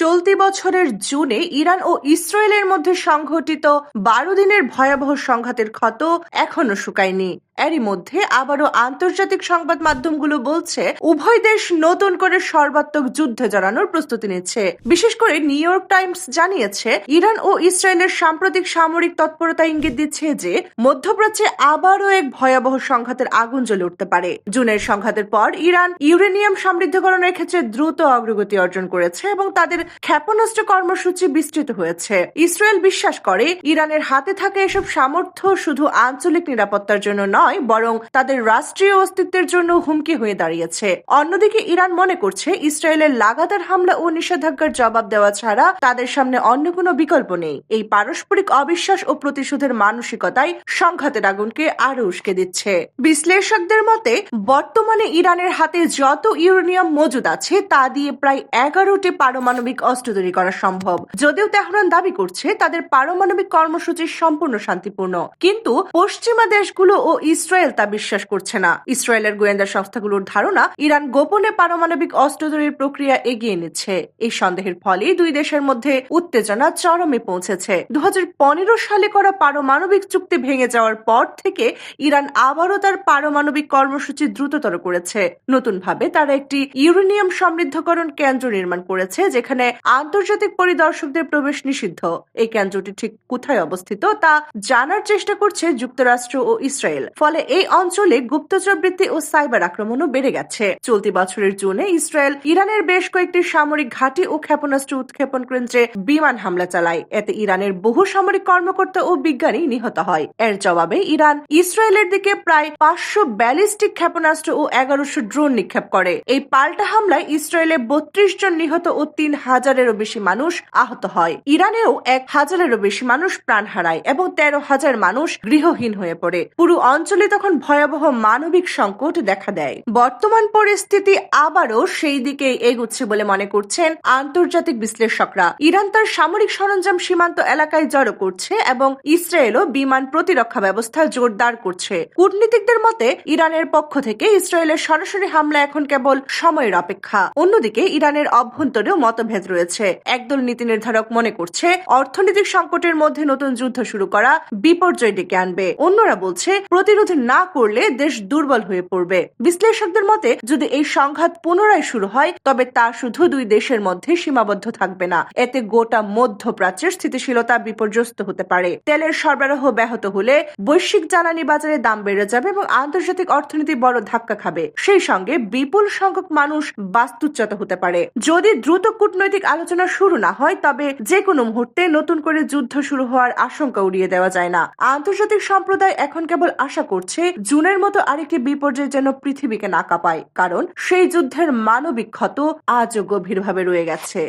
চলতি বছরের জুনে ইরান ও ইসরায়েলের মধ্যে সংঘটিত বারো দিনের ভয়াবহ সংঘাতের ক্ষত এখনও শুকায়নি। এরই মধ্যে আবারও আন্তর্জাতিক সংবাদ মাধ্যমগুলো বলছে, উভয় দেশ নতুন করে সর্বাত্মক যুদ্ধে জড়ানোর প্রস্তুতি নিচ্ছে। বিশেষ করে নিউ ইয়র্ক টাইমস জানিয়েছে, ইরান ও ইসরায়েলের সাম্প্রতিক সামরিক তৎপরতা ইঙ্গিত দিচ্ছে যে, মধ্যপ্রাচ্যে আবারও এক ভয়াবহ সংঘাতের আগুন জ্বলে উঠতে পারে। জুনের সংঘাতের পর ইরান ইউরেনিয়াম সমৃদ্ধকরণের ক্ষেত্রে দ্রুত অগ্রগতি অর্জন করেছে এবং তাদের ক্ষেপণাস্ত্র কর্মসূচি বিস্তৃত হয়েছে। ইসরায়েল বিশ্বাস করে, ইরানের হাতে থাকা এসব সামর্থ্য শুধু আঞ্চলিক নিরাপত্তার জন্য নয় বরং তাদের রাষ্ট্রীয় অস্তিত্বের জন্য হুমকি হয়ে দাঁড়িয়েছে। অন্যদিকে ইরান মনে করছে, ইসরায়েলের লাগাতার হামলা ও নিষেধাজ্ঞার জবাব দেওয়া ছাড়া তাদের সামনে অন্য কোনো বিকল্প নেই। এই পারস্পরিক অবিশ্বাস ও প্রতিশোধের মানসিকতাই সংঘাতের আগুনকে আরও উস্কে দিচ্ছে। বিশ্লেষকদের মতে, বর্তমানে ইরানের হাতে যত ইউরেনিয়াম মজুদ আছে, তা দিয়ে প্রায় এগারোটি পারমাণবিক অস্ত্র তৈরি করা সম্ভব। যদিও তেহরান দাবি করছে, তাদের পারমাণবিক কর্মসূচি সম্পূর্ণ শান্তিপূর্ণ। কিন্তু পশ্চিমা দেশগুলো ও ইসরায়েল তা বিশ্বাস করছে না। ইসরায়েলের গোয়েন্দা সংস্থাগুলোর ধারণা, ইরান গোপনে পারমাণবিক অস্ত্র তৈরির প্রক্রিয়া এগিয়ে নিচ্ছে। এই সন্দেহের ফলে দুই দেশের মধ্যে উত্তেজনা চরমে পৌঁছেছে। দুই হাজার পনেরো সালে করা পারমাণবিক চুক্তি ভেঙে যাওয়ার পর থেকে ইরান আবারও তার পারমাণবিক কর্মসূচি দ্রুততর করেছে। নতুনভাবে তারা একটি ইউরেনিয়াম সমৃদ্ধকরণ কেন্দ্র নির্মাণ করেছে, যেখানে আন্তর্জাতিক পরিদর্শকদের প্রবেশ নিষিদ্ধ। এই কেন্দ্রটি ঠিক কোথায় অবস্থিত তা জানার চেষ্টা করছে যুক্তরাষ্ট্র ও ইসরায়েল। ফলে এই অঞ্চলে গুপ্তচর বৃত্তি ও সাইবার আক্রমণও বেড়ে গেছে। চলতি বছরের জুনে ইসরায়েল ইরানের বেশ কয়েকটি সামরিক ঘাঁটি ও ক্ষেপণাস্ত্র উৎক্ষেপণ কেন্দ্রে বিমান হামলা চালায়। এতে ইরানের বহু সামরিক কর্মকর্তা ও বিজ্ঞানী নিহত হয়। এর জবাবে ইরান ইসরায়েলের দিকে প্রায় পাঁচশো ব্যালিস্টিক ক্ষেপণাস্ত্র ও এগারোশো ড্রোন নিক্ষেপ করে। এই পাল্টা হামলায় ইসরায়েলে বত্রিশ জন নিহত ও তিন হাজারেরও বেশি মানুষ আহত হয়। ইরানেও এক হাজারেরও বেশি মানুষ প্রাণ হারায় এবং তেরো হাজার মানুষ গৃহহীন হয়ে পড়ে। পুরো অঞ্চলে তখন ভয়াবহ মানবিক সংকট দেখা দেয়। বর্তমান পরিস্থিতি আবারও সেই দিকে এগুচ্ছে বলে মনে করছেন আন্তর্জাতিক বিশ্লেষকরা। ইরান তার সামরিক সরঞ্জাম সীমান্ত এলাকায় জড়ো করছে এবং ইসরায়েলও বিমান প্রতিরক্ষা ব্যবস্থা জোরদার করছে। কূটনীতিকদের মতে, ইরানের পক্ষ থেকে ইসরায়েলের সরাসরি হামলা এখন কেবল সময়ের অপেক্ষা। অন্যদিকে, ইরানের অভ্যন্তরেও মতভেদ রয়েছে। একদল নীতি নির্ধারক মনে করছে, অর্থনৈতিক সংকটের মধ্যে নতুন যুদ্ধ শুরু করা বিপর্যয় ডেকে আনবে। অন্যরা বলছে প্রতিরোধ না করলে দেশ দুর্বল হয়ে পড়বে। বিশ্লেষকদের মতে, যদি এই সংঘাত পুনরায় শুরু হয়, তবে তা শুধু দুই দেশের মধ্যে সীমাবদ্ধ থাকবে না। এতে গোটা মধ্যপ্রাচ্যের স্থিতিশীলতা বিপর্যস্ত হতে পারে। তেলের সরবরাহ ব্যাহত হলে বৈশ্বিক জ্বালানি বাজারে দাম বেড়ে যাবে এবং আন্তর্জাতিক অর্থনীতি বড় ধাক্কা খাবে। সেই সঙ্গে বিপুল সংখ্যক মানুষ বাস্তুচ্যুত হতে পারে। যদি দ্রুত কূটনৈতিক আলোচনা শুরু না হয়, তবে যে কোনো মুহূর্তে নতুন করে যুদ্ধ শুরু হওয়ার আশঙ্কা উড়িয়ে দেওয়া যায় না। আন্তর্জাতিক সম্প্রদায় এখন কেবল আশা করছে, জুনের মতো আরেকটি বিপর্যয় যেন পৃথিবীকে না কাঁপায় কারণ সেই যুদ্ধের মানবিক ক্ষত আজও গভীরভাবে রয়ে গেছে।